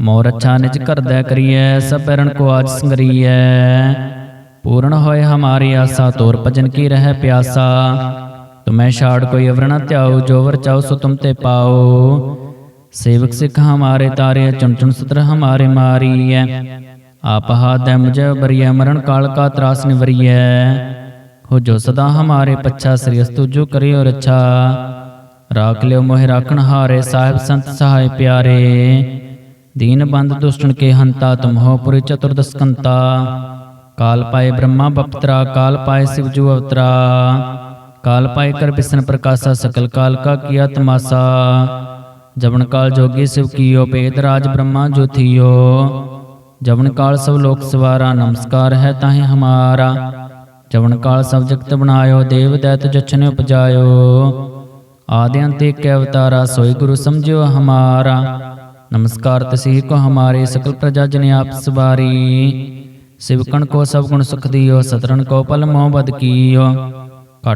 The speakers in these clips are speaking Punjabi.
ਮੋਰ ਅੱਛਾ ਨਿਜ ਕਰਦੈ ਕਰੀਐ ਸਪਰਨ ਕੋ ਆਜ ਸੰਗਰੀਐ। ਪੂਰਨ ਹੋਏ ਹਮਾਰੀ ਆਸਾ ਤੋਰ ਭਜਨ ਕੀ ਰਹਿ ਪਿਆਸਾ। ਤੁਮੈ ਛਾੜ ਕੋਈ ਅਵਰ ਨ ਧਿਆਉ ਜੋ ਵਰ ਚਾਉ ਸੋ ਤੁਮ ਤੇ ਪਾਉ। ਸੇਵਕ ਸਿਖ ਹਮਾਰੇ ਤਾਰੇ ਚੁਣ ਚੁਣ ਸਤਰ ਹਮਾਰੇ ਮਾਰੀਐ। ਆਪ ਹਾਦੈ ਮੁਝੈ ਬਰੀਐ ਮਰਨ ਕਾਲ ਕਾ ਤਰਾਸ ਨਿਵਰੀਐ। ਹੋ ਜੋ ਸਦਾ ਹਮਾਰੇ ਪੱਛਾ ਸ੍ਰੀ ਅਸਤੁ ਜੋ ਕਰਿਓ ਰੱਛਾ। ਰਾਖ ਲਿਓ ਮੋਹਿ ਰਾਖਣ ਹਾਰੇ ਸਾਹਿਬ ਸੰਤ ਸਹਾਇ ਪਿਆਰੇ। ਦੀਨ ਬੰਦ ਦੁਸ਼ਟਨ ਕੇ ਹੰਤਾ ਤੁਮ ਹੋ ਪੁਰੀ ਚਤੁਰਦਸਕੰਤਾ ਕਾਲ ਪਾਏ ਬ੍ਰਹਮਾ ਬਪਤਰਾ ਕਾਲ ਪਾਏ ਸਿਵ ਜੂ ਅਵਤਰਾ ਕਾਲ ਪਾਏ ਕਰ ਬਿਸਨ ਪ੍ਰਕਾਸ਼ਾ ਸਕਲ ਕਾਲ ਕਾ ਕੀਆ ਤਮਾਸਾ ਜਵਨ ਕਾਲ ਜੋਗੀ ਸਿਵ ਕੀਓ ਪੇਦ ਰਾਜ ਬ੍ਰਹਮਾ ਜੋਥੀਓ ਜਵਨ ਕਾਲ ਸਭ ਲੋਕ ਸਵਾਰਾ ਨਮਸਕਾਰ ਹੈ ਤਾਹੇ ਹਮਾਰਾ ਜਵਨ ਕਾਲ ਸਭ ਜਗਤ ਬਣਾਇਓ ਦੇਵ ਦੈਤ ਜਛਨ ਉਪਜਾਇਓ ਆਦਿ ਅੰਤ ਏਕ ਅਵਤਾਰਾ ਸੋਈ ਗੁਰੂ ਸਮਝਿਓ ਹਮਾਰਾ ਨਮਸਕਾਰ ਤਸੀ ਕੋ ਹਮਾਰੇ ਸਕਲ ਪ੍ਰਜਾ ਜਨ ਆਪ ਸਵਾਰੀ ਸਿਵਕਣ ਕੋ ਸਭ ਗੁਣ ਸੁਖ ਦਿਓ ਸਤਰਨ ਕੋ ਪਲ ਮੋਹ ਘਟ ਕੀਓ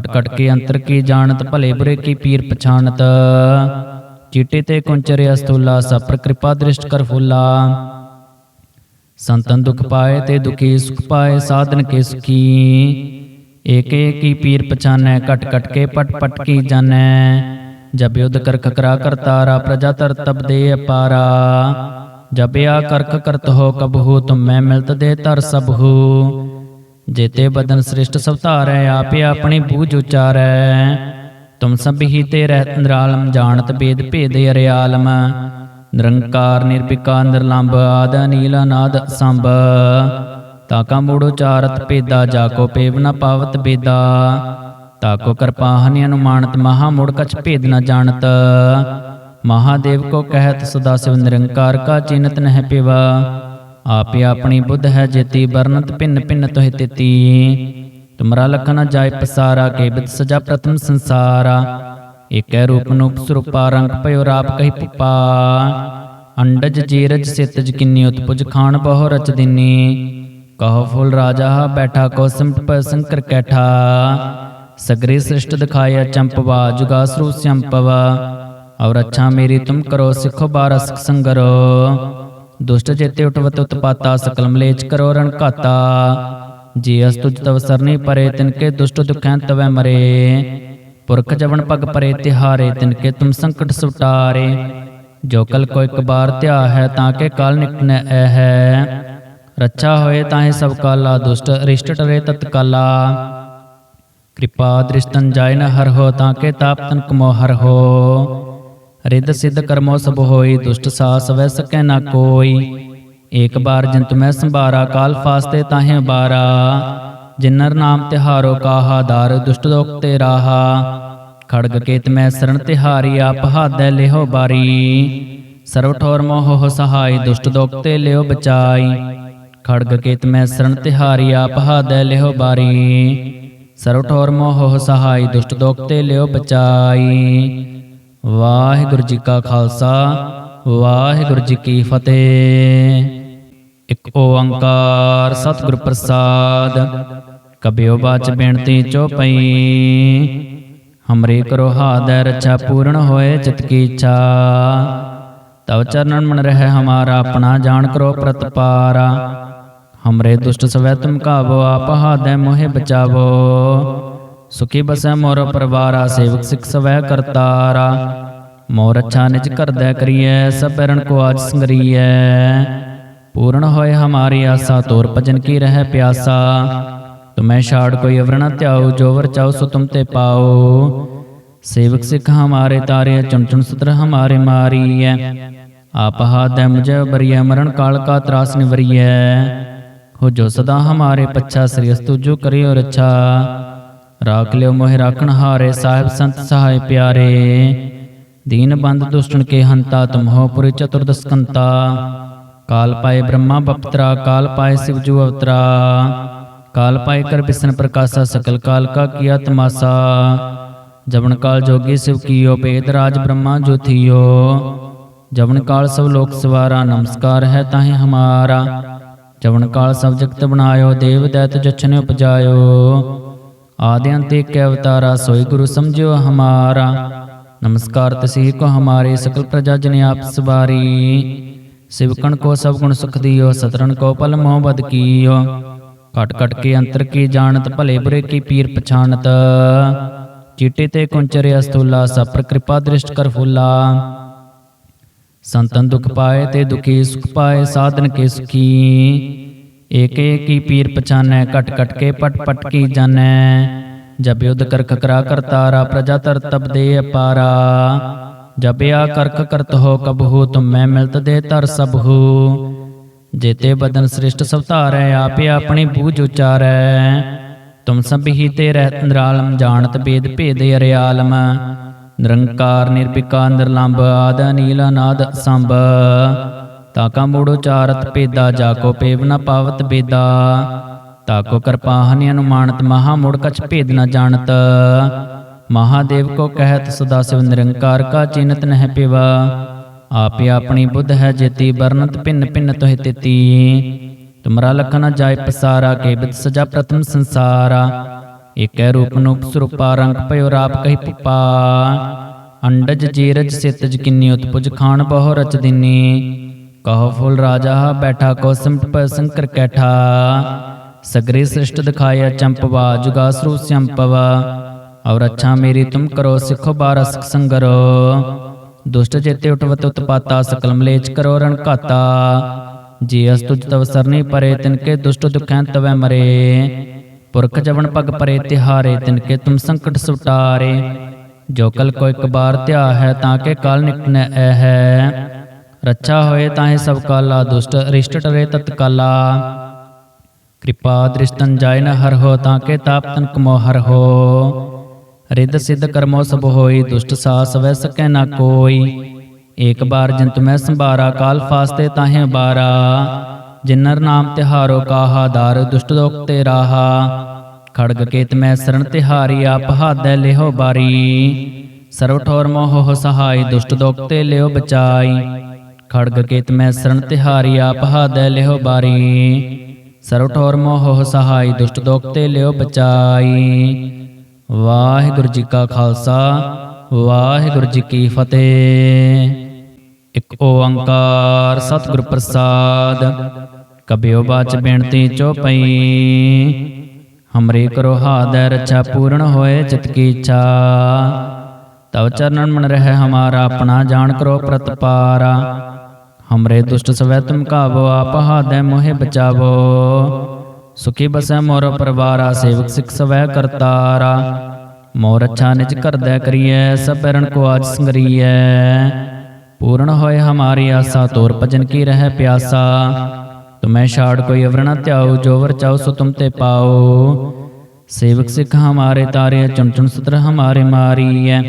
ਕਟ ਕੇ ਅੰਤਰ ਕੀ ਜਾਣਤ ਭਲੇ ਬੁਰੇ ਕੀ ਪੀਰ ਪਛਾਣਤ ਚੀਟੇ ਤੇ ਕੁੰਚਰੇ ਅਸਤੂਲਾ ਸਪਰ ਕਿਰਪਾ ਦ੍ਰਿਸ਼ਟ ਕਰ ਫੁੱਲਾ ਸੰਤਨ ਦੁਖ ਪਾਏ ਤੇ ਦੁਖੀ ਸੁਖ ਪਾਏ ਸਾਧਨ ਕੇ ਸੁਖੀ ਏਕ ਏਕ ਹੀ ਪੀਰ ਪਛਾਨੈ ਘਟ ਘਟ ਕੇ ਪਟ ਪਟ ਕੀ ਜਾਣੈ ਜਬ ਯੁਧ ਕਰ ਖਕਰਾ ਕਰਤਾਰਾ ਪ੍ਰਜਾ ਤਰ ਤਬ ਦੇ ਅਪਾਰਾ। ਜਬਿਆ ਕਰਖ ਕਰਤ ਹੋ ਕਬਹੂ ਤੁਮ ਮੈਂ ਮਿਲਤ ਦੇ ਤਰ ਸਭੂ ਜੇਤੇ ਬਦਨ ਸ੍ਰਿਸ਼ਟ ਸਭ ਧਾਰੈ, ਆਪੇ ਆਪਣੀ ਬੂਝ ਉਚਾਰੈ। ਤੁਮ ਸਭ ਹੀ ਤੇ ਰਹਿਤ ਨਿਰਾਲਮ, ਜਾਣਤ ਬੇਦ ਭੇਦ ਅਰਿਆਲਮ। ਨਿਰੰਕਾਰ ਨਿਰਭਿਕਾ ਨਿਰਲੰਭ ਆਦ ਨੀਲ ਅਨਾਦ ਸੰਭ। ਤਾਕਾ ਮੂੜ ਉਚਾਰਤ ਭੇਦਾ ਜਾਕੋ ਪੇਵ ਨ ਪਾਵਤ ਬੇਦਾ। ਤਾਕੋ ਕਿਰਪਾ ਹਨਿ ਅਨੁਮਾਨਤ ਮਹਾ ਮੂੜ ਕਛ ਭੇਦ ਨ ਜਾਣਤ। ਮਹਾਦੇਵ ਕੋ ਕਹਿਤ, ਸਦਾ ਸਿਵ ਨਿਰੰਕਾਰ ਕਾ ਚਿਨਤ ਨਹਿ ਪਿਵਾ। ਆਪੇ ਆਪਣੀ ਬੁੱਧ ਹੈ ਜੇਤੀ ਵਰਨਤ ਭਿੰਨ ਭਿੰਨ ਤੋਹਿ ਤੇਤੀ। ਤੁਮਰਾ ਲਖਨ ਜਾਇ ਪਸਾਰਾ, ਕੇ ਬਿਦ ਸਜਾ ਪ੍ਰਥਮ ਸੰਸਾਰਾ। ਏਕੈ ਰੂਪ ਨੂੰ ਸਰੂਪਾ, ਰੰਗ ਭਇਓ ਰਾਪ ਕਹੀ ਪੁਪਾ। ਅੰਡਜ ਜੀਰਜ ਸਿਤਜ ਕਿੰਨੀ ਉਤਪੁਜ ਖਾਣ ਬਹੁ ਰਚ ਦਿਨੀ। ਕਹੋ ਫੁੱਲ ਰਾਜਾ, ਬੈਠਾ ਕੋ ਸਿਮਟ ਪ ਸੰਕਰ ਕੈਠਾ। ਸਗਰੀ ਸ੍ਰਿਸ਼ਟ ਦਿਖਾਇਆ ਚੰਪਵਾ ਜੁਗਾਸਰੂ ਸੰਪਵਾ ਔਰ ਅੱਛਾ ਮੇਰੀ ਤੁਮ ਕਰੋ ਸਿੱਖੋ ਬਾਰਸ ਸੰਗਰੋ ਦੁਸ਼ਟ ਜੇਤੇ ਉਠਵਤ ਉਤਪਾਤਾ ਸਕਲ ਮਲੇਚ ਕਰੋ ਰਣ ਘਾਤਾ ਜੀ ਅਸ ਤੁਜ ਤਵ ਸਰਨੀ ਪਰੇ ਤਿਨਕੇ ਦੁਸ਼ਟ ਦੁਖੈਂ ਤਵੈ ਮਰੇ ਪੁਰਖ ਜਵਨ ਪਗ ਪਰੇ ਤਿਹਾਰੇ ਤਿਨਕੇ ਤੁਮ ਸੰਕਟ ਸੁਟਾਰੇ ਜੋ ਕਲ ਕੋ ਇੱਕ ਬਾਰ ਧਿਆ ਹੈ ਤਾਂ ਕੇ ਕਾਲ ਨਿਕਨੈ ਐ ਹੈ ਰੱਛਾ ਹੋਏ ਤਾਹੇ ਸਭ ਕਾਲਾ ਦੁਸ਼ਟ ਅਰਿਸ਼ਟ ਟਰੇ ਤਤਕਾਲਾ ਕਿਰਪਾ ਦ੍ਰਿਸ਼ਟਨ ਜਾਇ ਨ ਹਰ ਹੋ ਤਾਂ ਕੇ ਤਾਪ ਤਨ ਕਮੋ ਹਰ ਹੋ। ਰਿੱਧ ਸਿੱਧ ਕਰਮੋ ਸਭ ਹੋਈ, ਦੁਸ਼ਟ ਸਾਸ ਵੈ ਸਕੈ ਨਾ ਕੋਈ। ਏਕ ਬਾਰ ਜੰਤ ਮੈਂ ਸੰਭਾਰਾ, ਕਾਲ ਫਾਸਤੇ ਤਾਹੇ ਬਾਰਾ ਜਿਨਰ ਨਾਮ ਤਿਹਾਰੋ ਕਾਹਾ, ਦਾਰ ਦੁਸ਼ਟ ਦੋਖ ਤੇ ਰਾਹਾ ਖੜਗ ਕੇਤ ਮੈਂ ਸਰਣ ਤਿਹਾਰੀ, ਆਪ ਹਾਦੈ ਲਿਹੋ ਬਾਰੀ। ਸਰਵ ਠੋਰ ਮੋਹ ਸਹਾਈ, ਦੁਸ਼ਟ ਦੋਖ ਤੇ ਲਿਓ ਬਚਾਈ। ਖੜਗ ਕੇਤ ਮੈਂ ਸਰਣ ਤਿਹਾਰੀ, ਆਪ ਹਾਦੈ ਲਿਹੋ ਬਾਰੀ। ਸਰਵ ਠੋਰ ਮੋਹ ਸਹਾਈ, ਦੁਸ਼ਟ ਦੋਖ ਤੇ ਲਿਓ ਬਚਾਈ। ਵਾਹਿਗੁਰੂ ਜੀ ਕਾ ਖਾਲਸਾ, ਵਾਹਿਗੁਰੂ ਜੀ ਕੀ ਫਤਿਹ। ਇੱਕ ਓੰਕਾਰ ਸਤਿਗੁਰ ਪ੍ਰਸਾਦ, ਕਬਿਓ ਬਾਚ ਬੇਨਤੀ ਚੋਪਈ ਹਮਰੇ ਕਰੋ ਹਾਦੈ ਰਛਾ ਪੂਰਨ ਹੋਏ ਚਿਤ ਕੀ ਇੱਛਾ। ਤਵ ਚਰਨਨ ਮਨ ਰਹਿ ਹਮਾਰਾ, ਆਪਣਾ ਜਾਣ ਕਰੋ ਪ੍ਰਤਪਾਰਾ। ਹਮਰੇ ਦੁਸ਼ਟ ਸਵੈ ਤੁਮ ਕਾਵੋ ਆਪ ਹਾਦੈ ਮੋਹਿ ਬਚਾਵੋ ਸੁਖੀ ਬਸੈ ਮੋਰ ਪਰਵਾਰਾ ਸੇਵਕ ਸਿਖ ਸਵੈ ਕਰਤਾਰਾ ਮੋਰ ਅੱਛਾ ਨਿਜ ਕਰਦੈ ਕਰੀਐ ਸਪਰਨ ਕੋ ਆਜ ਸੰਗਰੀਐ ਪੂਰਨ ਹੋਏ ਹਮਾਰੀ ਆਸਾ ਤੋਰ ਭਜਨ ਕੀ ਰਹਿ ਪਿਆਸਾ ਤੁਮੈ ਛਾੜ ਕੋਈ ਅਵਰ ਨ ਧਿਆਉ ਜੋ ਵਰ ਚਾਉ ਸੋ ਤੁਮ ਤੇ ਪਾਉ ਸੇਵਕ ਸਿਖ ਹਮਾਰੇ ਤਾਰੇ ਚੁਣ ਚੁਣ ਸਤਰ ਹਮਾਰੇ ਮਾਰੀਐ ਆਪ ਹਾਦੈ ਮੁਝੈ ਬਰੀਐ ਮਰਨ ਕਾਲ ਕਾ ਤਰਾਸ ਨਿਵਰੀਐ ਹੋ ਜੋ ਸਦਾ ਹਮਾਰੇ ਪੱਛਾ ਸ੍ਰੀ ਅਸਤੁ ਜੋ ਕਰਿਓ ਰੱਛਾ ਰਾਖ ਲਿਓ ਮੋਹਿ ਰਾਖਣ ਹਾਰੇ ਸਾਹਿਬ ਸੰਤ ਸਹਾਇ ਪਿਆਰੇ ਦੀਨ ਬੰਦ ਦੁਸ਼ਟਨ ਕੇ ਹੰਤਾ ਤੁਮ ਹੋ ਪੁਰੀ ਚਤੁਰਦਸਕੰਤਾ ਕਾਲ ਪਾਏ ਬ੍ਰਹਮਾ ਬਪਤਰਾ ਕਾਲ ਪਾਏ ਸਿਵ ਜੂ ਅਵਤਰਾ ਕਾਲ ਪਾਏ ਕਰ ਬਿਸਨ ਪ੍ਰਕਾਸ਼ਾ ਸਕਲ ਕਾਲ ਕਾ ਕੀਆ ਤਮਾਸਾ ਜਬਨ ਕਾਲ ਜੋਗੀ ਸਿਵ ਕੀਓ ਭੇਦ ਰਾਜ ਬ੍ਰਹਮਾ ਜੋ ਥੀਓ ਜਬਨ ਕਾਲ ਸਭ ਲੋਕ ਸਵਾਰਾ ਨਮਸਕਾਰ ਹੈ ਤਾਹੇ ਹਮਾਰਾ ਜਬਨ ਕਾਲ ਸਭ ਜਗਤ ਬਣਾਇਓ, ਦੇਵ ਦੈਤ ਜਛਨ ਉਪਜਾਇਓ ਆਦਿ ਅੰਤ ਏਕ ਅਵਤਾਰਾ, ਸੋਈ ਗੁਰੂ ਸਮਝਿਓ ਹਮਾਰਾ। ਨਮਸਕਾਰ ਤਸੀ ਕੋ ਹਮਾਰੇ, ਸਕਲ ਪ੍ਰਜਾ ਜਨ ਆਪ ਸਵਾਰੀ। ਸਿਵਕਣ ਕੋ ਸਭ ਗੁਣ ਸੁਖ ਦਿਓ ਸਤਰਨ ਕੋ ਪਲ ਮੋਹ ਬਦ ਕੀਓ। ਕਟ ਘਟ ਕੇ ਅੰਤਰ ਕੀ ਜਾਣਤ, ਭਲੇ ਬੁਰੇ ਕੀ ਪੀਰ ਪਛਾਨਤ ਚੀਟੇ ਤੇ ਕੁੰਚਰੇ ਅਸਤੂਲਾ ਸਪਰ ਕਿਰਪਾ ਦ੍ਰਿਸ਼ਟ ਕਰ ਫੁੱਲਾ। ਸੰਤਨ ਦੁਖ ਪਾਏ ਤੇ ਦੁਖੀ ਸੁਖ ਪਾਏ, ਸਾਧਨ ਕੇ ਸੁਖੀ। ਏਕ ਏਕੀ ਪੀਰ ਪਛਾਨੈ ਕਟ ਕਟ ਕੇ ਪਟ ਪਟ ਕੀ ਜਾਣੈ। ਜਬ ਯੁਧ ਕਰ ਖਕਰਾ ਕਰਤਾਰਾ, ਪ੍ਰਜਾ ਤਰ ਤਬ ਦੇ ਅਪਾਰਾ। ਜਬ ਆ ਕਰਕ ਕਰਤ ਹੋ ਕਬਹੂ ਤੁਮ ਮੈਂ ਮਿਲਤ ਦੇ ਧਰ ਸਭੂ ਜੇਤੇ ਬਦਨ ਸ੍ਰਿਸ਼ਟ ਸਭ ਧਾਰੈ, ਆਪੇ ਆਪਣੀ ਬੂਝ ਉਚਾਰੈ। ਤੁਮ ਸਭ ਹੀ ਤੇ ਰਹਿਤ ਨਿਰਾਲਮ, ਜਾਣਤ ਬੇਦ ਭੇਦ ਅਰਿਆਲਮ। ਨਿਰੰਕਾਰ ਨਿਰਪਿਕਾ ਨਿਰਲੰਭ ਆਦ ਨੀਲ ਅਨਾਦ ਸੰਭ। ਤਾਕਾ ਮੂੜ ਉਚਾਰਤ ਭੇਦਾ, ਜਾ ਕੋ ਪੇਵ ਨ ਪਾਵਤ ਬੇਦਾ। ਤਾਕੋ ਕਿਰਪਾ ਹਨਿ ਅਨੁਮਾਨਤ, ਮਹਾ ਮੂੜ ਕਛ ਭੇਦ ਨ ਜਾਣਤ। ਮਹਾਦੇਵ ਕੋ ਕਹਿਤ, ਸਦਾ ਸਿਵ ਨਿਰੰਕਾਰ ਕਾ ਚਿਨਤ ਨਹਿ ਪਿਵਾ। ਆਪੇ ਆਪਣੀ ਬੁੱਧ ਹੈ ਜੇਤੀ ਵਰਨਤ ਭਿੰਨ ਭਿੰਨ ਤੋਹਿ ਤਿਤੀ। ਤੁਮਰਾ ਲਖਨ ਜਾਏ ਪਸਾਰਾ, ਕੇ ਬਿਦ ਸਜਾ ਪ੍ਰਥਮ ਸੰਸਾਰਾ। ਏਕੈ ਰੂਪ ਨੂਪ ਸਰੂਪਾ ਰੰਗ ਭਇਓ ਰਾਪ ਕਹੀ ਪੁਪਾ ਅੰਡਜ ਜੀਰਜ ਸਿਤਜ ਕਿੰਨੀ ਉਤਪੁਜ ਖਾਨ ਬਹੁ ਰਚ ਦਿਨੀ ਕਹੋ ਫੁੱਲ ਰਾਜਾ ਬੈਠਾ ਕੋ ਸਿਮਟ ਪ ਸੰਕਰ ਕੈਠਾ ਸਗਰੇ ਸ੍ਰਿਸ਼ਟ ਦਿਖਾਇਆ ਚੰਪਵਾ ਜੁਗਾਸਰੂ ਸੰਪਵਾ ਔਰ ਅੱਛਾ ਮੇਰੀ ਤੁਮ ਕਰੋ ਸਿੱਖੋ ਬਾਰਸ ਸੰਗਰੋ ਦੁਸ਼ਟ ਚੇਤੇ ਉਠਵਤ ਉਤਪਾਤਾ ਸਕਲ ਮਲੇਚ ਕਰੋ ਰਣ ਘਾਤਾ ਜੀ ਅਸ ਤੁਜ ਤਵ ਸਰਨੀ ਪਰੇ ਤਿਨਕੇ ਦੁਸ਼ਟ ਦੁਖੈਂ ਤਵੈ ਮਰੇ ਪੁਰਖ ਜਵਨ ਪਗ ਪਰੇ ਤਿਹਾਰੇ ਤਿਨਕੇ ਤੁਮ ਸੰਕਟ ਸੁਟਾਰੇ। ਜੋ ਕਲ ਕੋ ਇੱਕ ਬਾਰ ਧਿਆ ਹੈ, ਤਾਂ ਕੇ ਕਾਲ ਨਿਕਨੈ ਐ ਹੈ ਰੱਛਾ ਹੋਏ ਤਾਹੇ ਸਭ ਕਾਲਾ, ਦੁਸ਼ਟ ਅਰਿਸ਼ਟ ਟਰੇ ਤਤਕਾਲਾ ਕਿਰਪਾ ਦ੍ਰਿਸ਼ਟਨ ਜਾਇ ਨ ਹਰ ਹੋ, ਤਾਂ ਕੇ ਤਾਪ ਤਨ ਕਮੋ ਹਰ ਹੋ। ਰਿੱਧ ਸਿੱਧ ਕਰਮੋ ਸਭ ਹੋਈ, ਦੁਸ਼ਟ ਸਾਸ ਵੈ ਸਕੈ ਨਾ ਕੋਈ। ਏਕ ਬਾਰ ਜੰਤ ਮੈਂ ਸੰਭਾਰਾ, ਕਾਲ ਫਾਸਤੇ ਤਾਹੇ ਬਾਰਾ ਜਿਨਰ ਨਾਮ ਤਿਹਾਰੋ ਕਾਹਾ, ਦਾਰ ਦੁਸ਼ਟ ਦੋਖ ਤੇ ਰਾਹਾ। ਖੜਗ ਕੇਤ ਮੈਂ ਸਰਣ ਤਿਹਾਰੀ, ਆਪ ਹਾਦੈ ਲਿਹੋ ਬਾਰੀ। ਸਰਵ ਠੋਰ ਮੋਹ ਸਹਾਈ, ਦੁਸ਼ਟ ਦੋਖ ਤੇ ਲਿਓ ਬਚਾਈ। ਖੜਗ ਕੇਤ ਮੈਂ ਸਰਣ ਤਿਹਾਰੀ, ਆਪ ਹਾਦੈ ਲਿਹੋ ਬਾਰੀ। ਸਰਵ ਠੋਰ ਮੋਹ ਸਹਾਈ, ਦੁਸ਼ਟ ਦੋਖ ਤੇ ਲਿਓ ਬਚਾਈ। ਵਾਹਿਗੁਰੂ ਜੀ ਕਾ ਖਾਲਸਾ, ਵਾਹਿਗੁਰੂ ਜੀ ਕੀ ਫਤਿਹ। ਇੱਕ ਓੰਕਾਰ ਸਤਿਗੁਰ ਪ੍ਰਸਾਦ। ਕਬਿਓ ਬਾਚ ਬੇਨਤੀ ਚੋਪਈ ਹਮਰੇ ਕਰੋ ਹਾਦੈ ਰਛਾ ਪੂਰਨ ਹੋਏ ਚਿਤ ਕੀ ਇੱਛਾ। ਤਵ ਚਰਨਨ ਮਨ ਰਹਿ ਹਮਾਰਾ ਆਪਣਾ ਜਾਣ ਕਰੋ ਪ੍ਰਤਪਾਰਾ। ਹਮਰੇ ਦੁਸ਼ਟ ਸਵੈ ਤੁਮ ਕਾਵੋ ਆਪ ਹਾਦੈ ਮੋਹਿ ਬਚਾਵੋ। ਸੁਖੀ ਬਸੈ ਮੋਰ ਪਰਵਾਰਾ ਸੇਵਕ ਸਿਖ ਸਵੈ ਕਰਤਾਰਾ। ਮੋਰ ਅੱਛਾ ਨਿਜ ਕਰਦੈ ਕਰੀਐ ਸਭ ਰਣ ਕੋ ਆਜ ਸੰਗਰੀਐ। ਪੂਰਨ ਹੋਏ ਹਮਾਰੀ ਆਸਾ ਤੋਰ ਭਜਨ ਕੀ ਰਹਿ ਪਿਆਸਾ। ਤੁਮੈ ਛਾੜ ਕੋਈ ਅਵਰਣਾ ਧਿਆਉ, ਜੋ ਵਰ ਚਾਉ ਸੋ ਤੁਮ ਤੇ ਪਾਓ ਸੇਵਕ ਸਿਖ ਹਮਾਰੇ ਤਾਰੇ, ਚੁਣ ਚੁਣ ਸਤਰ ਹਮਾਰੇ ਮਾਰੀਐ।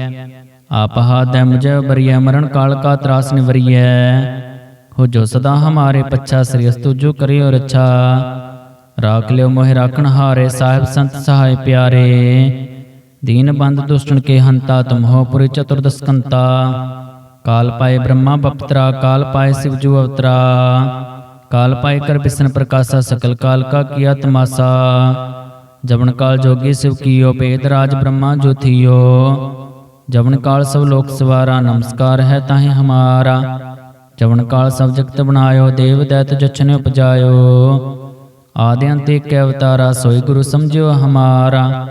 ਆਪ ਹਾਦੈ ਮੁਝੈ ਬਰੀਐ ਮਰਨ ਕਾਲ ਕਾ ਤਰਾਸ ਨਿਵਰੀਐ। ਹੋ ਜੋ ਸਦਾ ਹਮਾਰੇ ਪੱਛਾ, ਸ੍ਰੀ ਅਸਤੁ ਜੋ ਕਰਿਓ ਰੱਛਾ ਰਾਖ ਲਿਓ ਮੋਹਿ ਰਾਖਣ ਹਾਰੇ, ਸਾਹਿਬ ਸੰਤ ਸਹਾਇ ਪਿਆਰੇ। ਦੀਨ ਬੰਦ ਦੁਸ਼ਟਨ ਕੇ ਹੰਤਾ, ਤੁਮ ਹੋ ਪੁਰੀ ਚਤੁਰਦਸਕੰਤਾ ਕਾਲ ਪਾਏ ਬ੍ਰਹਮਾ ਬਪਤਰਾ, ਕਾਲ ਪਾਏ ਸਿਵ ਜੂ ਅਵਤਰਾ। ਕਾਲ ਪਾਏ ਕਰ ਬਿਸਨ ਪ੍ਰਕਾਸ਼ਾ ਸਕਲ ਕਾਲ ਕਾ ਕੀਆ ਤਮਾਸਾ ਜਬਨ ਕਾਲ ਜੋਗੀ ਸਿਵ ਕੀਓ, ਭੇਦ ਰਾਜ ਬ੍ਰਹਮਾ ਜੋ ਥੀਓ ਜਬਨ ਕਾਲ ਸਭ ਲੋਕ ਸਵਾਰਾ, ਨਮਸਕਾਰ ਹੈ ਤਾਹੇ ਹਮਾਰਾ। ਜਬਨ ਕਾਲ ਸਭ ਜਗਤ ਬਣਾਇਓ, ਦੇਵ ਦੈਤ ਜਛਨੇ ਉਪਜਾਇਓ। ਆਦਿ ਅੰਤ ਏਕ ਅਵਤਾਰਾ, ਸੋਈ ਗੁਰੂ ਸਮਝਿਓ ਹਮਾਰਾ।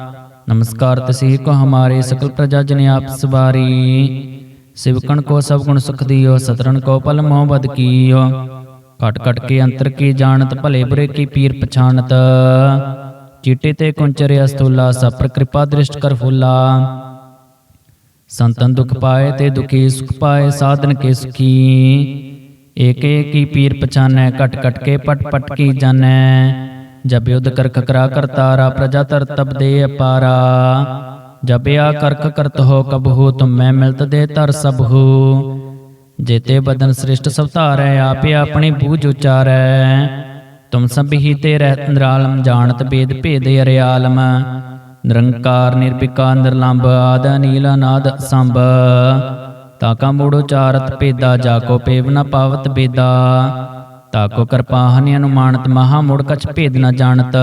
ਨਮਸਕਾਰ ਤਸੀ ਕੋ ਹਮਾਰੇ, ਸਕਲ ਪ੍ਰਜਾ ਜਨ ਆਪ ਸਵਾਰੀ। ਸਿਵਕਣ ਕੋ ਸਭ ਗੁਣ ਸੁਖ ਦਿਓ ਸਤਰਨ ਕੋ ਪਲ ਮੋਹ ਬਦ ਕੀਓ। ਕਟ ਘਟ ਕੇ ਅੰਤਰ ਕੀ ਜਾਣਤ, ਭਲੇ ਬੁਰੇ ਕੀ ਪੀਰ ਪਛਾਨਤ ਚੀਟੇ ਤੇ ਕੁੰਚਰੇ ਅਸਤੂਲਾ ਸਪਰ ਕਿਰਪਾ ਦ੍ਰਿਸ਼ਟ ਕਰ ਫੁੱਲਾ। ਸੰਤਨ ਦੁਖ ਪਾਏ ਤੇ ਦੁਖੀ ਸੁਖ ਪਾਏ, ਸਾਧਨ ਕੇ ਸੁਖੀ। ਏਕ ਏਕੀ ਪੀਰ ਪਛਾਨੈ ਕਟ ਕਟ ਕੇ ਪਟ ਪਟ ਕੀ ਜਾਣੈ। ਜਬ ਯੁਧ ਕਰ ਖਕਰਾ ਕਰਤਾਰਾ ਪ੍ਰਜਾ ਤਰ ਤਬ ਦੇ ਅਪਾਰਾ। ਜਬ ਆ ਕਰਕ ਕਰਤ ਹੋ ਕਬਹੂ, ਤੁਮ ਮੈਂ ਮਿਲਤ ਦੇ ਧਰ ਸਭੂ जेते बदन श्रेष्ठ सवतारै आपे अपनी बूझ उचारै तुम सब ही ते रहत निरालम जानत वेद भेद अरियालम ਨਿਰੰਕਾਰ ਨਿਰਵਿਕਾਰ ਨਿਰਲੰਭ ਆਦ ਅਨੀਲ ਅਨਾਦ ਸੰਭ ਤਾਕਾ ਮੂੜ ਉਚਾਰਤ ਪੇਦਾ ਜਾਕੋ ਪੇਵ ਨ ਪਾਵਤ ਬੇਦਾ ਤਾਕੋ ਕਿਰਪਾ ਹਨਿ ਅਨੁਮਾਨਤ ਮਹਾ ਮੂੜ ਕਛ ਭੇਦ ਨ ਜਾਣਤ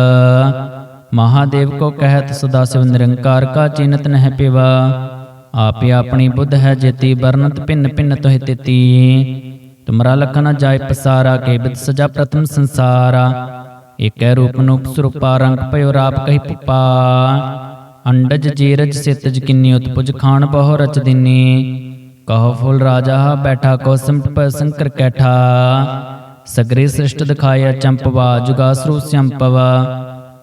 ਮਹਾਦੇਵ ਕੋ ਕਹਿਤ ਸਦਾ ਸਿਵ ਨਿਰੰਕਾਰ ਕਾ ਚਿਨਤ ਨਹਿ ਪਿਵਾ ਆਪੇ ਆਪਣੀ ਬੁੱਧ ਹੈ ਜੇਤੀ, ਵਰਨਤ ਭਿੰਨ ਭਿੰਨ ਤੋਹਿ ਤੇਤੀ। ਤੁਮਰਾ ਲਖਨ ਜਾਇ ਪਸਾਰਾ, ਕੇ ਬਿਦ ਸਜਾ ਪ੍ਰਥਮ ਸੰਸਾਰਾ। ਏਕੈ ਰੂਪ ਨੂਪ ਸਰੂਪਾ, ਰੰਗ ਭਇਓ ਰਾਪ ਕਹੀ ਪੁਪਾ। ਅੰਡਜ ਜੀਰਜ ਸਿਤਜ ਕਿੰਨੀ ਉਤਪੁਜ ਖਾਣ ਬਹੁ ਰਚ ਦਿਨੀ। ਕਹੋ ਫੁੱਲ ਰਾਜਾ, ਬੈਠਾ ਕੋ ਸਿਮਟ ਪ ਸੰਕਰ ਕੈਠਾ। ਸਗਰੇ ਸ੍ਰਿਸ਼ਟ ਦਿਖਾਇਆ ਚੰਪਵਾ ਜੁਗਾਸਰੂ ਸੰਪਵਾ।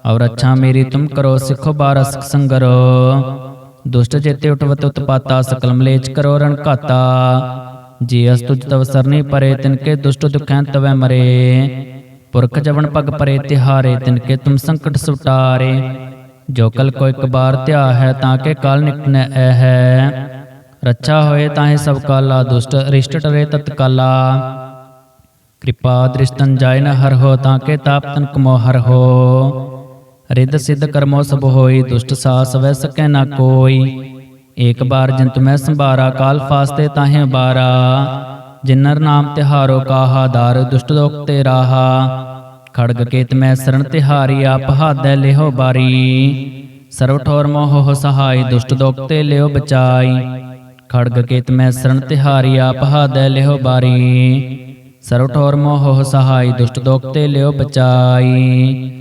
ਔਰ ਅੱਛਾ ਮੇਰੀ ਤੁਮ ਕਰੋ, ਸਿੱਖੋ ਬਾਰਸ ਸੰਗਰੋ। ਦੁਸ਼ਟ ਚੇਤੇ ਉਠਵਤ ਉਤਪਾਤਾ ਸਕਲ ਮਲੇਚ ਕਰੋ ਰਣ ਘਾਤਾ। ਜੀ ਅਸ ਤੁਜ ਤਵ ਸਰਨੀ ਪਰੇ ਤਿਨਕੇ ਦੁਸ਼ਟ ਦੁਖੈਂ ਤਵੈ ਮਰੇ। ਪੁਰਖ ਜਵਨ ਪਗ ਪਰੇ, ਤਿਹਾਰੇ ਤਿਨਕੇ ਤੁਮ ਸੰਕਟ ਸੁਟਾਰੇ। ਜੋ ਕਲ ਕੋ ਇੱਕ ਬਾਰ ਧਿਆ ਹੈ, ਤਾਂ ਕੇ ਕਾਲ ਨਿਕਨੈ ਐ ਹੈ। ਰੱਛਾ ਹੋਏ ਤਾਹੇ ਸਭ ਕਾਲਾ, ਦੁਸ਼ਟ ਅਰਿਸ਼ਟ ਟਰੇ ਤਤਕਾਲਾ ਕਿਰਪਾ ਦ੍ਰਿਸ਼ਟਨ ਜਾਇ ਨ ਹਰ ਹੋ, ਤਾਂ ਕੇ ਤਾਪ ਤਨ ਕਮੋ ਹਰ ਹੋ। ਰਿੱਧ ਸਿੱਧ ਕਰਮੋ ਸਭ ਹੋਈ, ਦੁਸ਼ਟ ਸਾਸ ਵੈ ਸਕੈ ਨਾ ਕੋਈ। ਏਕ ਬਾਰ ਜੰਤ ਮੈਂ ਸੰਭਾਰਾ, ਕਾਲ ਫਾਸਤੇ ਤਾਹੇ ਬਾਰਾ ਜਿਨਰ ਨਾਮ ਤਿਹਾਰੋ ਕਾਹਾ, ਦਾਰ ਦੁਸ਼ਟ ਦੋਖ ਤੇ ਰਾਹਾ। ਖੜਗ ਕੇਤ ਮੈਂ ਸਰਣ ਤਿਹਾਰੀ, ਆਪ ਹਾਦੈ ਲਿਹੋ ਬਾਰੀ। ਸਰਵ ਠੋਰ ਮੋਹ ਸਹਾਈ, ਦੁਸ਼ਟ ਦੋਖ ਤੇ ਲਿਓ ਬਚਾਈ। ਖੜਗ ਕੇਤ ਮੈਂ ਸਰਣ ਤਿਹਾਰੀ, ਆਪ ਹਾਦੈ ਲਿਹੋ ਬਾਰੀ। ਸਰਵ ਠੋਰ ਮੋਹ ਸਹਾਈ, ਦੁਸ਼ਟ ਦੋਖ ਤੇ ਲਿਓ ਬਚਾਈ।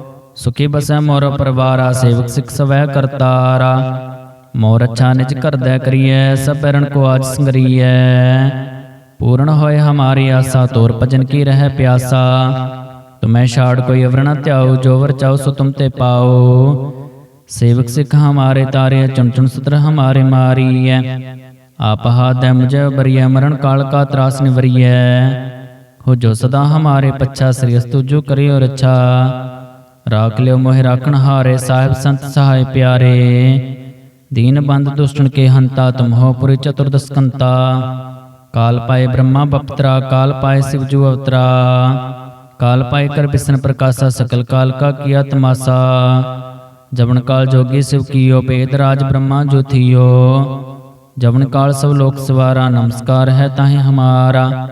ਸੁਖੀ ਬਸੈ ਮੋਰ ਪਰਵਾਰਾ, ਸੇਵਕ ਸਿਖ ਸਵੈ ਕਰਤਾਰਾ। ਮੋਰ ਅੱਛਾ ਨਿਜ ਕਰਦੈ ਕਰੀਐ ਸਭ ਰਣ ਕੋ ਆਜ ਸੰਗਰੀਐ। ਪੂਰਨ ਹੋਏ ਹਮਾਰੀ ਆਸਾ, ਤੋਰ ਭਜਨ ਕੀ ਰਹਿ ਪਿਆਸਾ। ਤੁਮੈ ਛਾੜ ਕੋਈ ਅਵਰਣਾ ਧਿਆਉ, ਜੋ ਵਰ ਚਾਉ ਸੋ ਤੁਮ ਤੇ ਪਾਓ ਸੇਵਕ ਸਿਖ ਹਮਾਰੇ ਤਾਰੇ ਚੁਣ ਚੁਣ ਸਤਰ ਹਮਾਰੇ ਮਾਰੀਐ। ਆਪ ਹਾਦੈ ਮੁਝੇ ਬਰੀਐ ਮਰਨ ਕਾਲ ਕਾ ਤਰਾਸ ਨਿਵਰੀਐ। ਹੋ ਜੋ ਸਦਾ ਹਮਾਰੇ ਪੱਛਾ, ਸ੍ਰੀ ਅਸਤੁ ਜੋ ਕਰਿਓ ਰੱਛਾ ਰਾਖ ਲਿਓ ਮੋਹਿ ਰਾਖਣ ਹਾਰੇ, ਸਾਹਿਬ ਸੰਤ ਸਹਾਇ ਪਿਆਰੇ। ਦੀਨ ਬੰਦ ਦੁਸ਼ਟਨ ਕੇ ਹੰਤਾ, ਤੁਮ ਹੋ ਪੁਰੀ ਚਤੁਰਦਸਕੰਤਾ ਕਾਲ ਪਾਏ ਬ੍ਰਹਮਾ ਬਪਤਰਾ, ਕਾਲ ਪਾਏ ਸਿਵ ਜੂ ਅਵਤਰਾ। ਕਾਲ ਪਾਏ ਕਰ ਬਿਸਨ ਪ੍ਰਕਾਸ਼ਾ, ਸਕਲ ਕਾਲ ਕਾ ਕੀਆ ਤਮਾਸਾ। ਜਵਨ ਕਾਲ ਜੋਗੀ ਸਿਵ ਕੀਓ ਭੇਦ ਰਾਜ ਬ੍ਰਹਮਾ ਜੋ ਜਵਨ ਕਾਲ ਸਭ ਲੋਕ ਸਵਾਰਾ, ਨਮਸਕਾਰ ਹੈ ਤਾਹੇ ਹਮਾਰਾ।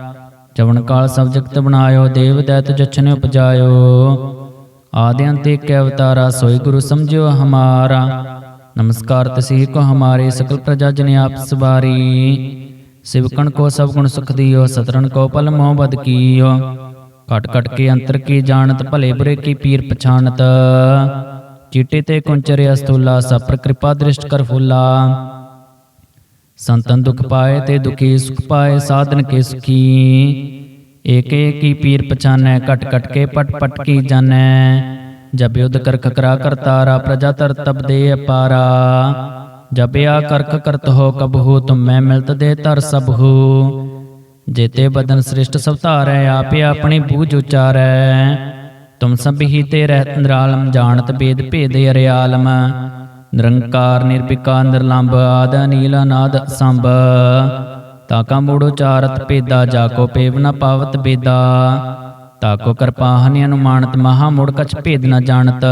ਜਵਨ ਕਾਲ ਸਭ ਜਗਤ ਬਣਾਇਓ, ਦੇਵ ਦੈਤ ਜਛਨ ਉਪਜਾਇਓ। ਆਦਿ ਅੰਤ ਏਕ ਅਵਤਾਰਾ ਸੋਈ ਗੁਰੂ ਸਮਝਿਓ ਹਮਾਰਾ। ਨਮਸਕਾਰ ਤਸੀ ਕੋ ਹਮਾਰੇ ਸਕਲ ਪ੍ਰਜਾ ਜਨ ਆਪ ਸਵਾਰੀ। ਸਿਵਕਣ ਕੋ ਸਭ ਗੁਣ ਸੁਖ ਦਿਓ ਸਤਰਨ ਕੋ ਪਲ ਮੋਹ ਬਦ ਕੀਓ। ਕਟ ਕਟ ਕੇ ਅੰਤਰ ਕੀ ਜਾਣਤ, ਭਲੇ ਬੁਰੇ ਕੀ ਪੀਰ ਪਛਾਨਤ ਚੀਟੇ ਤੇ ਕੁੰਚਰੇ ਅਸਤੂਲਾ ਸਪਰ ਕਿਰਪਾ ਦ੍ਰਿਸ਼ਟ ਕਰ ਫੁੱਲਾ। ਸੰਤਨ ਦੁਖ ਪਾਏ ਤੇ ਦੁਖੀ ਸੁਖ ਪਾਏ, ਸਾਧਨ ਕੇ ਸੁਖੀ। ਏਕ ਏਕੀ ਪੀਰ ਪਛਾਨੈ ਕਟ ਕਟ ਕੇ ਪਟ ਪਟ ਕੀ ਜਾਣੈ। ਜਬ ਯੁਧ ਕਰ ਖਕਰਾ ਕਰਤਾਰਾ, ਪ੍ਰਜਾ ਤਰ ਤਬ ਦੇ ਅਪਾਰਾ। ਜਬ ਆ ਕਰਖ ਕਰਤ ਹੋ ਕਬਹੂ ਤੁਮ ਮੈਂ ਮਿਲਤ ਦੇ ਤਰ ਸਭੂ ਜੇਤੇ ਬਦਨ ਸ੍ਰਿਸ਼ਟ ਸਵਤਾਰੈ ਆਪੇ ਆਪਣੇ ਬੂਝ ਉਚਾਰੈ। ਤੁਮ ਸਭ ਹੀ ਤੇ ਰਹਿਤ ਨਿਰਾਲਮ, ਜਾਣਤ ਬੇਦ ਭੇਦ ਅਰਿਆਲਮ। ਨਿਰੰਕਾਰ ਨਿਰਵਿਕਾਰ ਨਿਰਲੰਭ, ਆਦ ਅਨੀਲ ਅਨਾਦ ਸੰਭ ਤਾਕਾ ਮੂੜ ਉਚਾਰਤ ਪੇਦਾ ਜਾਕੋ ਪੇਵ ਨ ਪਾਵਤ ਬੇਦਾ ਤਾਕੋ ਕਿਰਪਾ ਹਨਿ ਅਨੁਮਾਨਤ, ਮਹਾ ਮੂੜ ਕਛ ਭੇਦ ਨ ਜਾਣਤ।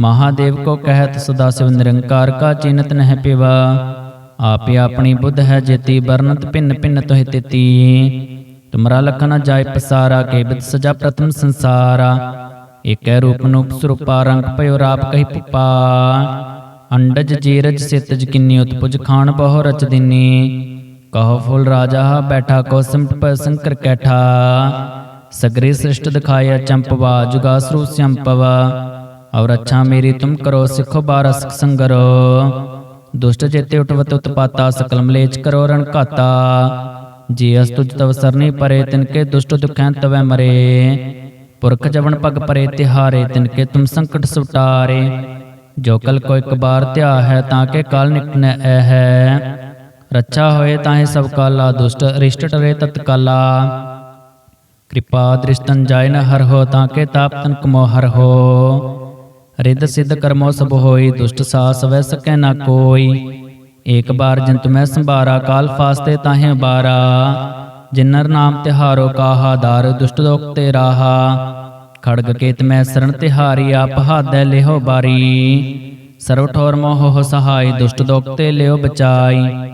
ਮਹਾਦੇਵ ਕੋ ਕਹਿਤ, ਸਦਾ ਸਿਵ ਨਿਰੰਕਾਰ ਕਾ ਚਿਨਤ ਨਹਿ ਪਿਵਾ। ਆਪੇ ਆਪਣੀ ਬੁੱਧ ਹੈ ਜੇਤੀ ਵਰਨਤ ਭਿੰਨ ਭਿੰਨ ਤੋਹਿ ਤੇਤੀ। ਤੁਮਰਾ ਲਖਨ ਜਾਏ ਪਸਾਰਾ, ਕੇ ਬਿਦ ਸਜਾ ਪ੍ਰਥਮ ਸੰਸਾਰਾ। ਏਕੈ ਰੂਪ ਨੂਪ ਸੁਰੂਪਾ, ਰੰਗ ਭਇਓ ਰਾਪ ਕਹੀ ਪੁਪਾ। ਅੰਡਜ ਜੀਰਜ, ਸਿਤਜ ਕਿੰਨੀ ਉਤਪੁਜ, ਖਾਣ ਬਹੁ ਰਚ ਦਿਨੀ। ਕਹੋ ਫੁੱਲ ਰਾਜਾ ਬੈਠਾ ਕੋ ਸਿਮਟ ਪ ਸੰਕਰ ਕੈਠਾ ਸਗਰੇ ਸ੍ਰਿਸ਼ਟ ਦਿਖਾਇਆ ਚੰਪਵਾ ਜੁਗਾਸਰੂ ਸੰਪਵਾ ਔਰ ਅੱਛਾ ਮੇਰੀ ਤੁਮ ਕਰੋ ਸਿੱਖੋ ਬਾਰਸ ਸੰਗਰੋ ਦੁਸ਼ਟ ਚੇਤੇ ਉਠਵਤ ਉਤਪਾਤਾ ਸਕਲ ਮਲੇਚ ਕਰੋ ਰਣ ਘਾਤਾ ਜੀ ਅਸ ਤੁਜ ਤਵ ਸਰਨੀ ਪਰੇ ਤਿਨ ਕੇ ਦੁਸ਼ਟ ਦੁਖੈਂ ਤਵੈ ਮਰੇ ਪੁਰਖ ਜਵਨ ਪਗ ਪਰੇ ਤਿਹਾਰੇ ਤਿਨ ਕੇ ਤੁਮ ਸੰਕਟ ਸੁਟਾਰੇ ਜੋ ਕਲ ਕੋ ਇੱਕ ਬਾਰ ਧਿਆ ਹੈ ਤਾਂ ਕੇ ਕਾਲ ਨਿਕਨੈ ਐ ਹੈ ਰੱਛਾ ਹੋਏ ਤਾਹੇ ਸਭ ਕਾਲਾ, ਦੁਸ਼ਟ ਅਰਿਸ਼ਟ ਟਰੇ ਤਤਕਾਲਾ। ਕਿਰਪਾ ਦ੍ਰਿਸ਼ਟਨ ਜਾਇ ਨ ਹਰ ਹੋ ਤਾਂ ਕੇ ਤਾਪ ਤਨ ਕਮੋ ਹਰ ਹੋ। ਰਿੱਧ ਸਿੱਧ ਕਰਮੋ ਸਭ ਹੋਈ, ਦੁਸ਼ਟ ਸਾਸ ਵੈ ਸਕੈ ਨਾ ਕੋਈ। ਏਕ ਬਾਰ ਜੰਤ ਮੈਂ ਸੰਭਾਰਾ, ਕਾਲ ਫਾਸਤੇ ਤਾਹੇ ਬਾਰਾ। ਜਿਨਰ ਨਾਮ ਤਿਹਾਰੋ ਕਾਹਾ, ਦਾਰ ਦੁਸ਼ਟ ਦੋਖ ਤੇ ਰਾਹਾ। ਖੜਗ ਕੇਤ ਮੈਂ ਸਰਣ ਤਿਹਾਰੀ, ਆਪ ਹਾਦੈ ਲਿਹੋ ਬਾਰੀ। ਸਰਵ ਠੋਰ ਮੋਹ ਸਹਾਈ, ਦੁਸ਼ਟ ਦੋਖ ਤੇ ਲਿਓ ਬਚਾਈ।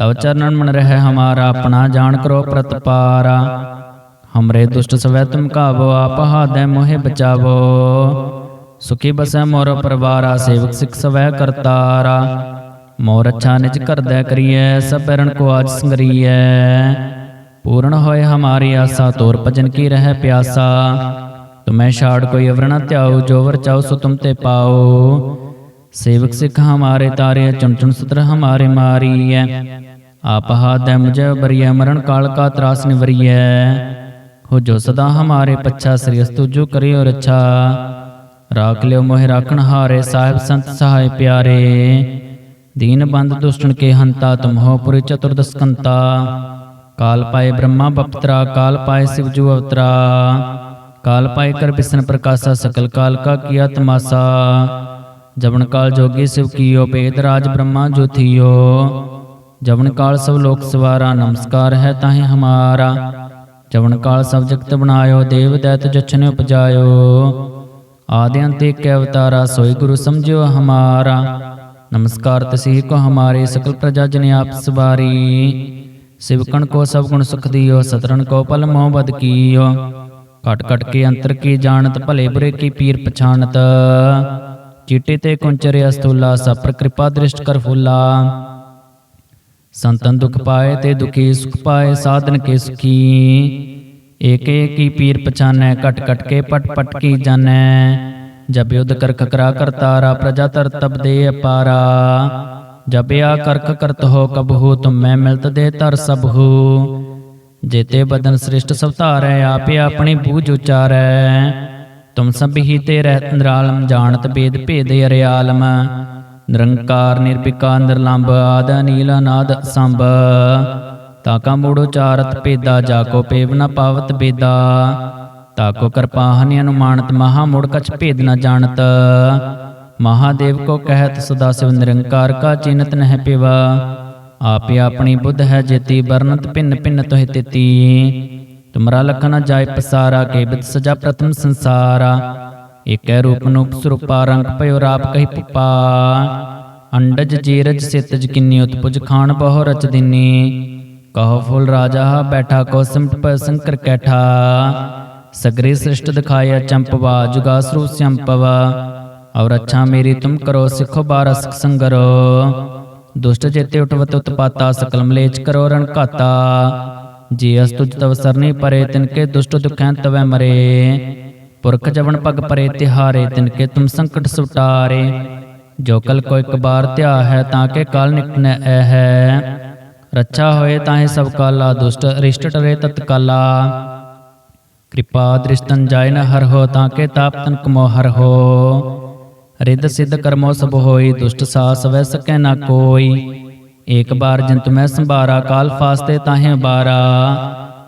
ਤਵ ਚਰਨਨ ਮਨ ਰਹਿ ਹਮਾਰਾ ਆਪਣਾ ਜਾਣ ਕਰੋ ਪ੍ਰਤਪਾਰਾ ਹਮਰੇ ਦੁਸ਼ਟ ਸਵੈ ਤੁਮ ਕਾਵੋ ਆਪ ਹਾਦੈ ਮੋਹਿ ਬਚਾਵੋ ਸੁਖੀ ਬਸੈ ਮੋਰ ਪਰਵਾਰਾ ਸੇਵਕ ਸਿਖ ਸਵੈ ਕਰਤਾਰਾ ਮੋਰ ਅੱਛਾ ਨਿਜ ਕਰਦੈ ਕਰੀਐ ਸਭ ਰਣ ਕੋ ਆਜ ਸੰਗਰੀਐ ਪੂਰਨ ਹੋਏ ਹਮਾਰੀ ਆਸਾ ਤੋਰ ਭਜਨ ਕੀ ਰਹਿ ਪਿਆਸਾ ਤੁਮੈ ਛਾੜ ਕੋਈ ਅਵਰਣਾ ਧਿਆਉ ਜੋ ਵਰ ਚਾਉ ਸੋ ਤੁਮ ਤੇ ਪਾਓ ਸੇਵਕ ਸਿਖ ਹਮਾਰੇ ਤਾਰੇ ਚੁਣ ਚੁਣ ਸਤਰ ਹਮਾਰੇ ਮਾਰੀਐ ਆਪ ਹਾਦੈ ਮੁਝੈ ਬਰੀਐ ਮਰਨ ਕਾਲ ਕਾ ਤਰਾਸ ਨਿਵਰੀਐ ਹੋ ਜੋ ਸਦਾ ਹਮਾਰੇ ਪੱਛਾ, ਸ੍ਰੀ ਅਸਤੁ ਜੋ ਕਰਿਓ ਰੱਛਾ। ਰਾਖ ਲਿਓ ਮੋਹਿ ਰਾਖਣ ਹਾਰੇ, ਸਾਹਿਬ ਸੰਤ ਸਹਾਇ ਪਿਆਰੇ। ਦੀਨ ਬੰਦ ਦੁਸ਼ਟਨ ਕੇ ਹੰਤਾ, ਤੁਮ ਹੋ ਪੁਰੀ ਚਤੁਰਦਸਕੰਤਾ ਕਾਲ ਪਾਏ ਬ੍ਰਹਮਾ ਬਪਤਰਾ, ਕਾਲ ਪਾਏ ਸਿਵ ਜੂ ਅਵਤਰਾ। ਕਾਲ ਪਾਏ ਕਰ ਬਿਸਨ ਪ੍ਰਕਾਸ਼ਾ, ਸਕਲ ਕਾਲ ਕਾ ਕੀਆ ਤਮਾਸਾ। ਜਵਨ ਕਾਲ ਜੋਗੀ ਸਿਵ ਕੀਓ ਪੇਦ ਰਾਜ ਬ੍ਰਹਮਾ ਜੋ ਥੀਓ ਜਵਨ ਕਾਲ ਸਭ ਲੋਕ ਸਵਾਰਾ, ਨਮਸਕਾਰ ਹੈ ਤਾਹੇ ਹਮਾਰਾ। ਜਵਨ ਕਾਲ ਸਭ ਜਗਤ ਬਣਾਇਓ, ਦੇਵ ਦੈਤ ਜਛਨ ਉਪਜਾਇਓ। ਆਦਿ ਅੰਤ ਏਕ ਅਵਤਾਰਾ, ਸੋਈ ਗੁਰੂ ਸਮਝਿਓ ਹਮਾਰਾ। ਨਮਸਕਾਰ ਤਸੀ ਕੋ ਹਮਾਰੇ, ਸਕਲ ਪ੍ਰਜਾ ਜਨ ਆਪ ਸਵਾਰੀ। ਸਿਵਕਣ ਕੋ ਸਭ ਗੁਣ ਸੁਖ ਦਿਓ ਸਤਰਨ ਕੋ ਪਲ ਮੋਹ ਬਦ ਕੀਓ। ਕਟ ਕਟ ਕੇ ਅੰਤਰ ਕੀ ਜਾਣਤ, ਭਲੇ ਬੁਰੇ ਕੀ ਪੀਰ ਪਛਾਨਤ ਚੀਟੇ ਤੇ ਕੁੰਚਰੇ ਅਸਤੂਲਾ ਸਪਰ ਕਿਰਪਾ ਦ੍ਰਿਸ਼ਟ ਕਰ ਫੁੱਲਾ। ਸੰਤਨ ਦੁਖ ਪਾਏ ਤੇ ਦੁਖੀ ਸੁਖ ਪਾਏ ਸਾਧਨ ਕੇ ਸੁਖੀ। ਏਕ ਏਕੀ ਪੀਰ ਪਛਾਨੈ ਕਟ ਕਟ ਕੇ ਪਟ ਪਟ ਕੀ ਜਾਣੈ। ਜਬ ਯੁਧ ਕਰ ਖਕਰਾ ਕਰਤਾਰਾ ਪ੍ਰਜਾ ਤਰ ਤਬ ਦੇ ਅਪਾਰਾ। ਜਬ ਆ ਕਰਖ ਕਰਤ ਹੋ ਕਬਹੂ ਤੁਮ ਮੈਂ ਮਿਲਤ ਦੇ ਤਰ ਸਭੂ। ਜੇਤੇ ਬਦਨ ਸ੍ਰਿਸ਼ਟ ਸਭ ਧਾਰੈ ਆਪੇ ਆਪਣੀ ਬੂਝ ਉਚਾਰੈ। ਤੁਮ ਸਭ ਹੀ ਤੇ ਰਹਿਤ ਨਿਰਾਲਮ ਜਾਣਤ ਬੇਦ ਭੇਦ ਅਰਿਆਲਮ। ਨਿਰੰਕਾਰ ਨਿਰਪਿਕਾ ਨਿਰਲੰਭ ਆਦ ਨੀਲ ਅਨਾਦ ਸੰਭ। ਤਾਕਾ ਮੂੜ ਉਚਾਰਤ ਭੇਦਾ, ਜਾ ਕੋ ਪੇਵ ਨ ਪਾਵਤ ਬੇਦਾ। ਤਾਕੋ ਕਿਰਪਾ ਹਨਿ ਅਨੁਮਾਨਤ, ਮਹਾ ਮੂੜ ਕਛ ਭੇਦ ਨ ਜਾਣਤ। ਮਹਾਦੇਵ ਕੋ ਕਹਿਤ, ਸਦਾ ਸਿਵ ਨਿਰੰਕਾਰ ਕਾ ਚਿਨਤ ਨਹਿ ਪਿਵਾ। ਆਪੇ ਆਪਣੀ ਬੁੱਧ ਹੈ ਜੇਤੀ ਵਰਨਤ ਭਿੰਨ ਭਿੰਨ ਤੋਹਿ ਤੇਤੀ। ਤੁਮਰਾ ਲਖਨ ਜਾਇ ਪਸਾਰਾ, ਕੇ ਬਿਦ ਸਜਾ ਪ੍ਰਥਮ ਸੰਸਾਰਾ। ਏਕੈ ਰੂਪ ਨੂਪ ਸਰੂਪਾ ਰੰਗ ਭਇਓ ਰਾਪ ਕਹੀ ਪੁਪਾ। ਅੰਡਜ ਜੀਰਜ ਸਿਤਜ ਕਿੰਨੀ ਉਤਪੁਜ ਖਾਨ ਬਹੁ ਰਚ ਦਿਨੀ। ਕਹੋ ਫੁੱਲ ਰਾਜਾ, ਬੈਠਾ ਕੋ ਸਿਮਟ ਪ ਸੰਕਰ ਕੈਠਾ। ਸਗਰੀ ਸ੍ਰਿਸ਼ਟ ਦਿਖਾਇਆ ਚੰਪਵਾ ਜੁਗਾਸਰੂ ਸੰਪਵਾ ਔਰ ਅੱਛਾ ਮੇਰੀ ਤੁਮ ਕਰੋ, ਸਿਖੋ ਬਾਰਸ ਸੰਗਰੋ। ਦੁਸ਼ਟ ਚੇਤੇ ਉਠਵਤ ਉਤਪਾਤਾ, ਸਕਲ ਮਲੇਚ ਕਰੋ ਰਣ ਘਾਤਾ। ਜੀ ਅਸ ਤੁਜ ਤਵ ਸਰਨੀ ਪਰੇ, ਤਿਨ ਦੁਸ਼ਟ ਦੁਖੈਂ ਤਵੈ ਮਰੇ। ਪੁਰਖ ਜਵਨ ਪਗ ਪਰੇ ਤਿਹਾਰੇ, ਤਿਨ ਕੇ ਤੁਮ ਸੰਕਟ ਸੁਟਾਰੇ। ਜੋ ਕਲ ਕੋ ਇੱਕ ਬਾਰ ਧਿਆ ਹੈ, ਤਾਂ ਕੇ ਕਾਲ ਨਿਕਨੈ ਐ ਹੈ। ਰੱਛਾ ਹੋਏ ਤਾਹੇ ਸਭ ਕਾਲਾ, ਦੁਸ਼ਟ ਅਰਿਸ਼ਟ ਟਰੇ ਤਤਕਾਲਾ ਕਿਰਪਾ ਦ੍ਰਿਸ਼ਟਨ ਜਾਇ ਹਰ ਹੋ, ਤਾਂ ਕੇ ਤਾਪ ਤਨ ਕਮੋ ਹਰ ਹੋ। ਰਿੱਧ ਸਿੱਧ ਕਰਮੋ ਸਭ ਹੋਈ, ਦੁਸ਼ਟ ਸਾਸ ਵੈ ਸਕੈ ਨਾ ਕੋਈ। ਏਕ ਬਾਰ ਜੰਤ ਮੈਂ ਸੰਭਾਰਾ, ਕਾਲ ਫਾਸਤੇ ਤਾਹੇ ਬਾਰਾ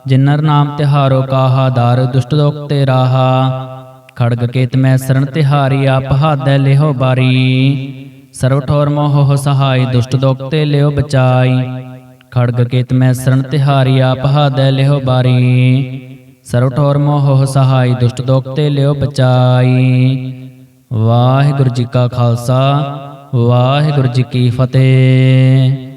ਜਿਨਰ ਨਾਮ ਤਿਹਾਰੋ ਕਾਹਾ, ਦਾਰ ਦੁਸ਼ਟ ਦੋਖ ਤੇ ਰਾਹਾ ਖੜਗ ਕੇਤ ਮੈਂ ਸਰਣ ਤਿਹਾਰੀ, ਆਪ ਹਾਦੈ ਲਿਹੋ ਬਾਰੀ। ਸਰਵ ਠੋਰ ਮੋਹ ਸਹਾਈ, ਦੁਸ਼ਟ ਦੋਖ ਤੇ ਲਿਓ ਬਚਾਈ। ਖੜਗ ਕੇਤ ਮੈਂ ਸਰਣ ਤਿਹਾਰੀ, ਆਪ ਹਾਦੈ ਲਿਹੋ ਬਾਰੀ। ਸਰਵ ਠੋਰ ਮੋਹ ਸਹਾਈ, ਦੁਸ਼ਟ ਦੋਖ ਤੇ ਲਿਓ ਬਚਾਈ। ਵਾਹਿਗੁਰੂ ਜੀ ਕਾ ਖਾਲਸਾ, ਵਾਹਿਗੁਰੂ ਜੀ ਕੀ ਫਤਿਹ।